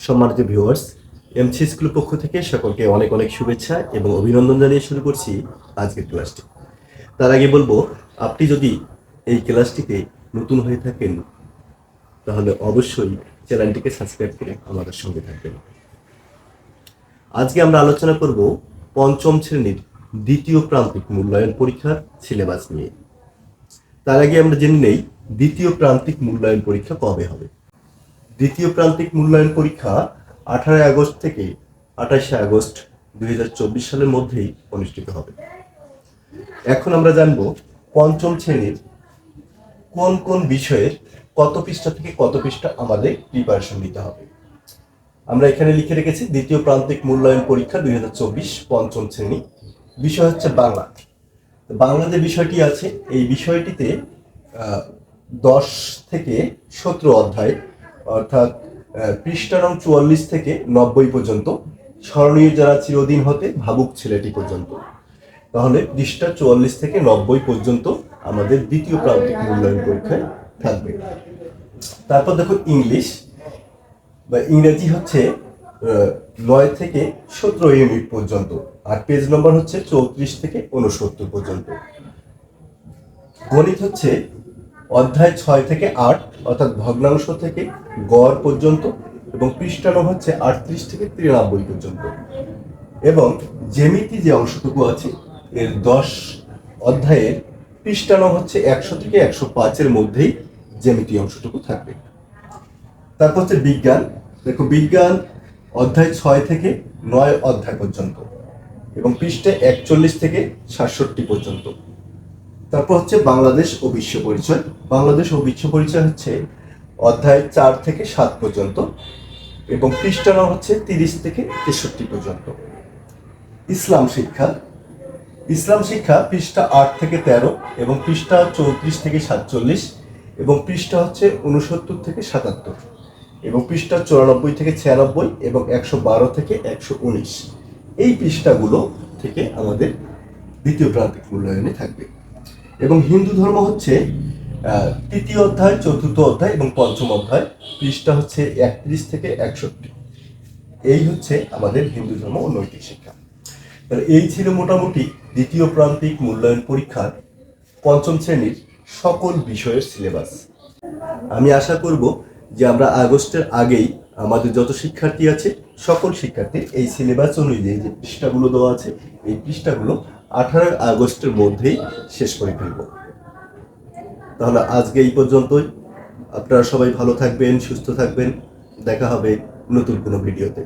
সম্মানিত viewers MC school পক্ষ থেকে সকলকে অনেক অনেক শুভেচ্ছা এবং অভিনন্দন জানিয়ে শুরু করছি আজকের ক্লাসটি তার আগে বলব, আপনি যদি এই ক্লাসটিতে নতুন হয়ে থাকেন, তাহলে অবশ্যই চ্যানেলটিকে সাবস্ক্রাইব করে আমাদের সঙ্গে থাকবেন। আজকে আমরা আলোচনা করব পঞ্চম শ্রেণির দ্বিতীয় প্রান্তিক মূল্যায়ন পরীক্ষার সিলেবাস নিয়ে। তার আগে আমরা জেনে নেই দ্বিতীয় প্রান্তিক মূল্যায়ন পরীক্ষা কবে হবে। দ্বিতীয় প্রান্তিক মূল্যায়ন পরীক্ষা আঠারোই আগস্ট থেকে আঠাশে আগস্ট দুই হাজার চব্বিশ সালের মধ্যেই অনুষ্ঠিত হবে। এখন আমরা জানব পঞ্চম শ্রেণির কোন কোন বিষয়ের কত পৃষ্ঠা থেকে কত পৃষ্ঠা আমাদের প্রিপারেশন নিতে হবে। আমরা এখানে লিখে রেখেছি দ্বিতীয় প্রান্তিক মূল্যায়ন পরীক্ষা দুই পঞ্চম শ্রেণি। বিষয় হচ্ছে বাংলা। বাংলা যে বিষয়টি আছে, এই বিষয়টিতে দশ থেকে সতেরো অধ্যায় অর্থাৎ পৃষ্ঠা নং চুয়াল্লিশ থেকে নব্বই পর্যন্ত। স্মরণীয় যারা চিরদিন হতে ভাবুক ছেলেটি পর্যন্ত। তাহলে পৃষ্ঠা চুয়াল্লিশ থেকে নব্বই পর্যন্ত আমাদের দ্বিতীয় প্রান্তিক মূল্যায়ন পরীক্ষায় থাকবে। তারপর দেখো ইংলিশ। বা ইংরেজি হচ্ছে নয় থেকে সতেরো ইউনিট পর্যন্ত আর পেজ নম্বর হচ্ছে চৌত্রিশ থেকে উনসত্তর পর্যন্ত। গণিত হচ্ছে অধ্যায় ছয় থেকে আট, অর্থাৎ ভগ্নাংশ থেকে গড় পর্যন্ত এবং পৃষ্ঠানো হচ্ছে আটত্রিশ থেকে তিরানব্বই পর্যন্ত। এবং জ্যামিতি যে অংশটুকু আছে, এর দশ অধ্যায়ের পৃষ্ঠানো হচ্ছে একশো থেকে একশো পাঁচের মধ্যেই জ্যামিতি অংশটুকু থাকবে। তারপর হচ্ছে বিজ্ঞান। দেখো, বিজ্ঞান অধ্যায় ছয় থেকে নয় অধ্যায় পর্যন্ত এবং পৃষ্ঠে একচল্লিশ থেকে সাতষট্টি পর্যন্ত। তারপর হচ্ছে বাংলাদেশ ও বিশ্ব পরিচয়। বাংলাদেশ ও বিশ্ব পরিচয় হচ্ছে অধ্যায় চার থেকে সাত পর্যন্ত এবং পৃষ্ঠানো হচ্ছে তিরিশ থেকে তেষট্টি পর্যন্ত। ইসলাম শিক্ষা। ইসলাম শিক্ষা পৃষ্ঠা আট থেকে তেরো এবং পৃষ্ঠা চৌত্রিশ থেকে সাতচল্লিশ এবং পৃষ্ঠা হচ্ছে উনসত্তর থেকে সাতাত্তর এবং পৃষ্ঠা চুরানব্বই থেকে ছিয়ানব্বই এবং একশো বারো থেকে একশো উনিশ। এই পৃষ্ঠাগুলো থেকে আমাদের দ্বিতীয় প্রান্তিক মূল্যায়নে থাকবে। এবং হিন্দু ধর্ম হচ্ছে তৃতীয় অধ্যায়, চতুর্থ অধ্যায় এবং পঞ্চম অধ্যায়। পৃষ্ঠা হচ্ছে একত্রিশ থেকে একষট্টি। এই হচ্ছে আমাদের হিন্দু ধর্ম ও নৈতিক শিক্ষা। এই ছিল মোটামুটি দ্বিতীয় প্রান্তিক মূল্যায়ন পরীক্ষার পঞ্চম শ্রেণির সকল বিষয়ের সিলেবাস। আমি আশা করব যে আমরা আগস্টের আগেই আমাদের যত শিক্ষার্থী আছে সকল শিক্ষার্থীর এই সিলেবাস অনুযায়ী যে পৃষ্ঠাগুলো দেওয়া আছে, এই পৃষ্ঠাগুলো আঠারো আগস্টের মধ্যেই শেষ করে ফেলব। তাহলে আজকে এই পর্যন্তই। আপনারা সবাই ভালো থাকবেন, সুস্থ থাকবেন। দেখা হবে নতুন কোনো ভিডিওতে।